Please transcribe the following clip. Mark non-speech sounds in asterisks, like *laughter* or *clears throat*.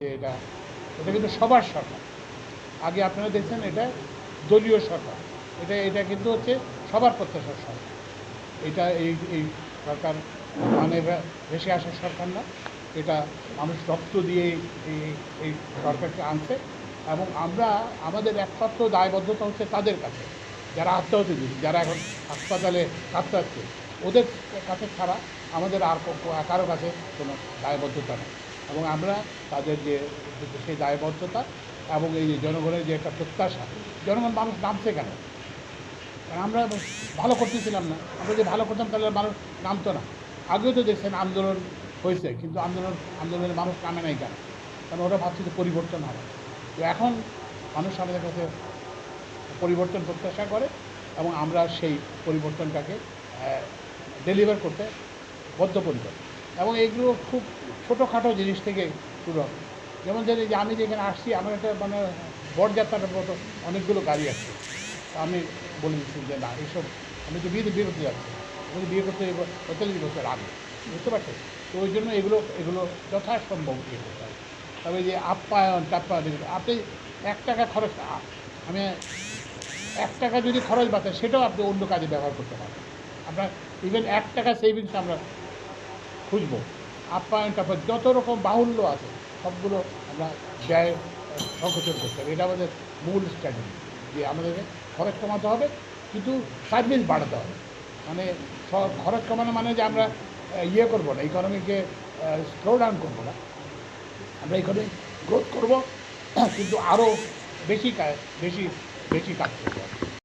যে এটা এটা কিন্তু সবার সরকার। আগে আপনারা দেখছেন এটা দলীয় সরকার। এটা এটা কিন্তু হচ্ছে সবার প্রত্যাশার সরকার। এটা এই এই সরকার মানে ভেসে আসার সরকার না। এটা মানুষ রক্ত দিয়ে এই এই সরকারকে আনছে এবং আমরা, আমাদের একমাত্র দায়বদ্ধতা হচ্ছে তাদের কাছে। যারা আত্মহত্যা দিচ্ছে, যারা এখন হাসপাতালে কাতরাচ্ছে, ওদের কাছে ছাড়া আমাদের আর কারও কাছে কোনো দায়বদ্ধতা নেই। এবং আমরা তাদের যে সেই দায়বদ্ধতা এবং এই জনগণের যে একটা প্রত্যাশা, জনগণ মানুষ নামছে কেন? কারণ আমরা ভালো করতেছিলাম না। আমরা যে ভালো করতাম তাহলে মানুষ নামতো না। আগেও তো দেখছেন আন্দোলন হয়েছে, কিন্তু আন্দোলন, আন্দোলনের মানুষ নামে নাই কেন? কারণ ওরা ভাবছে যে পরিবর্তন হবে। তো এখন মানুষ আমাদের কাছে পরিবর্তন প্রত্যাশা করে এবং আমরা সেই পরিবর্তনটাকে ডেলিভার করতে বদ্ধপরিকর। এবং এইগুলো খুব ছোটোখাটো জিনিস থেকে শুরু হবে। যেমন যে আমি যেখানে আসছি, আমার একটা মানে বরযাত্রার মতো অনেকগুলো গাড়ি আছে। আমি বলে দিচ্ছি যে না, এইসব আমি তো বিয়েতে বিয়ে করতে যাচ্ছি। আমি তো বিয়ে করতে পঁয়তাল্লিশ বছর আগে, বুঝতে পারছেন? তো ওই জন্য এগুলো এগুলো যথাসম্ভব ইয়ে করতে হবে। তবে যে আপ্যায়ন টাপ্যায়ন আপনি এক টাকা খরচ আমি এক টাকা যদি খরচ বাঁচে, সেটাও আপনি অন্য কাজে ব্যবহার করতে পারেন। আপনার ইভেন এক টাকা সেভিংস আমরা খুঁজবো। আপ্যায়ন, তারপর যত রকম বাহুল্য আছে, সবগুলো আমরা ব্যয় সংকোচন করতে হবে। এটা আমাদের মূল স্ট্র্যাটেজি যে আমাদেরকে খরচ কমাতে হবে, কিন্তু সার্ভিস বাড়াতে হবে। মানে স- খরচ কমানো মানে যে আমরা ইয়ে করব না ইকোনমিকে স্লো ডাউন করব না। আমরা ইকোনমিক গ্রোথ করব, *clears throat* কিন্তু আরও বেশি বেশি বেশি কাজ করব।